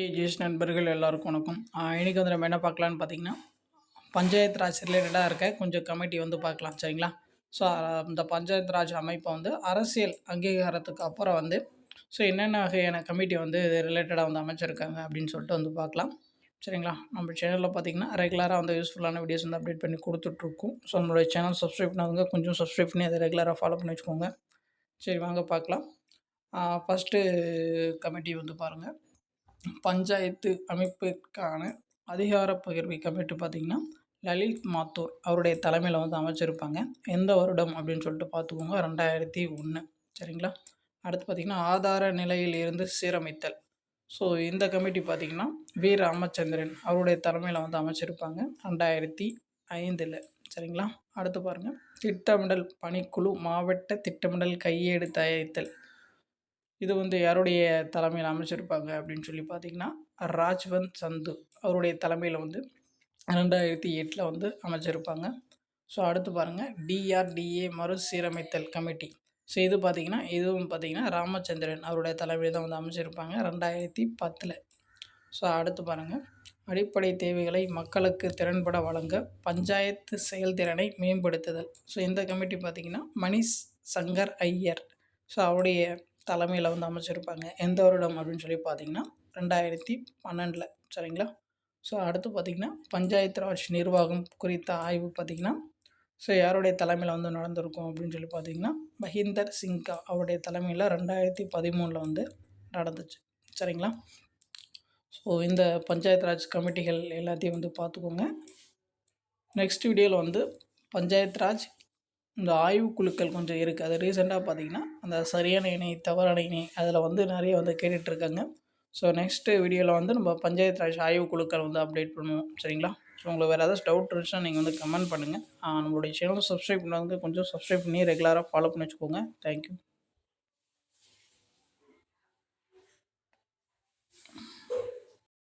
AGS நண்பர்கள் எல்லாருக்கும் வணக்கம். இன்றைக்கி வந்து நம்ம என்ன பார்க்கலான்னு பார்த்தீங்கன்னா பஞ்சாயத்து ராஜ் ரிலேட்டடாக இருக்க கொஞ்சம் கமிட்டி வந்து பார்க்கலாம் சரிங்களா? ஸோ இந்த பஞ்சாயத்து ராஜ் அமைப்பை வந்து அரசியல் அங்கீகாரத்துக்கு அப்புறம் வந்து ஸோ என்னென்ன வகையான கமிட்டி வந்து இது ரிலேட்டடாக வந்து அமைச்சிருக்காங்க அப்படின்னு சொல்லிட்டு வந்து பார்க்கலாம் சரிங்களா? நம்ம சேனலில் பார்த்தீங்கன்னா ரெகுலராக வந்து யூஸ்ஃபுல்லான வீடியோஸ் வந்து அப்டேட் பண்ணி கொடுத்துட்ருக்கோம். ஸோ நம்மளுடைய சேனல் சப்ஸ்கிரைப் பண்ணாதவங்க கொஞ்சம் சப்ஸ்கிரைப் பண்ணி அதை ரெகுலராக ஃபாலோ பண்ணி வச்சுக்கோங்க. சரி வாங்க பார்க்கலாம். ஃபஸ்ட்டு கமிட்டி வந்து பாருங்கள் பஞ்சாயத்து அமைப்பிற்கான அதிகார பகிர்வை கமிட்டி பார்த்திங்கன்னா லலித் மாத்தூர் அவருடைய தலைமையில் வந்து அமைச்சிருப்பாங்க. எந்த வருடம் அப்படின்னு சொல்லிட்டு பார்த்துக்கோங்க. ரெண்டாயிரத்தி ஒன்று சரிங்களா? அடுத்து பார்த்திங்கன்னா ஆதார நிலையில் இருந்து சீரமைத்தல். ஸோ இந்த கமிட்டி பார்த்திங்கன்னா வி. ராமச்சந்திரன் அவருடைய தலைமையில் வந்து அமைச்சிருப்பாங்க. ரெண்டாயிரத்தி ஐந்தில். சரிங்களா? அடுத்து பாருங்கள் திட்டமிடல் பணிக்குழு மாவட்ட திட்டமிடல் கையேடு தயாரித்தல். இது வந்து யாருடைய தலைமையில் அமைச்சிருப்பாங்க அப்படின்னு சொல்லி பார்த்தீங்கன்னா ராஜ்வந்த் சந்து அவருடைய தலைமையில் வந்து ரெண்டாயிரத்தி எட்டில் வந்து அமைச்சிருப்பாங்க. ஸோ அடுத்து பாருங்கள் டிஆர்டிஏ மறுசீரமைத்தல் கமிட்டி. ஸோ இது பார்த்திங்கன்னா இதுவும் பார்த்திங்கன்னா ராமச்சந்திரன் அவருடைய தலைமையில் தான் வந்து அமைச்சிருப்பாங்க ரெண்டாயிரத்தி பத்தில். ஸோ அடுத்து பாருங்கள் அடிப்படை தேவைகளை மக்களுக்கு திறன்பட வழங்க பஞ்சாயத்து செயல்திறனை மேம்படுத்துதல். ஸோ இந்த கமிட்டி பார்த்திங்கன்னா மணிஷ் சங்கர் ஐயர். ஸோ அவருடைய தலைமையில் வந்து அமைச்சிருப்பாங்க. எந்த வருடம் அப்படின்னு சொல்லி பார்த்தீங்கன்னா ரெண்டாயிரத்தி பன்னெண்டில். சரிங்களா? ஸோ அடுத்து பார்த்திங்கன்னா பஞ்சாயத்து ராஜ் நிர்வாகம் குறித்த ஆய்வு பார்த்திங்கன்னா ஸோ யாருடைய தலைமையில் வந்து நடந்திருக்கும் அப்படின்னு சொல்லி பார்த்தீங்கன்னா மஹிந்தர் சிங்கா அவருடைய தலைமையில் ரெண்டாயிரத்தி பதிமூணில் வந்து நடந்துச்சு. சரிங்களா? ஸோ இந்த பஞ்சாயத்து ராஜ் கமிட்டிகள் எல்லாத்தையும் வந்து பார்த்துக்கோங்க நெக்ஸ்ட் வீடியோவில் வந்து பஞ்சாயத்து ராஜ் இந்த ஆய்வுக்குழுக்கள் கொஞ்சம் இருக்குது அது ரீசெண்டாக பார்த்திங்கன்னா அந்த சரியான இணை தவறான இணை அதில் வந்து நிறைய வந்து கேட்டுட்ருக்காங்க. ஸோ நெக்ஸ்ட்டு வீடியோவில் வந்து நம்ம பஞ்சாயத்து ராஜ் ஆய்வுக்குழுக்கள் வந்து அப்டேட் பண்ணுவோம். சரிங்களா? ஸோ உங்களுக்கு வேறு ஏதாவது டவுட் இருந்துச்சுன்னா நீங்கள் வந்து கமெண்ட் பண்ணுங்கள் நம்மளுடைய சேனலை சப்ஸ்கிரைப் பண்ணுறதுக்கு கொஞ்சம் சப்ஸ்கிரைப் பண்ணி ரெகுலராக ஃபாலோ பண்ணி வச்சுக்கோங்க. தேங்க்யூ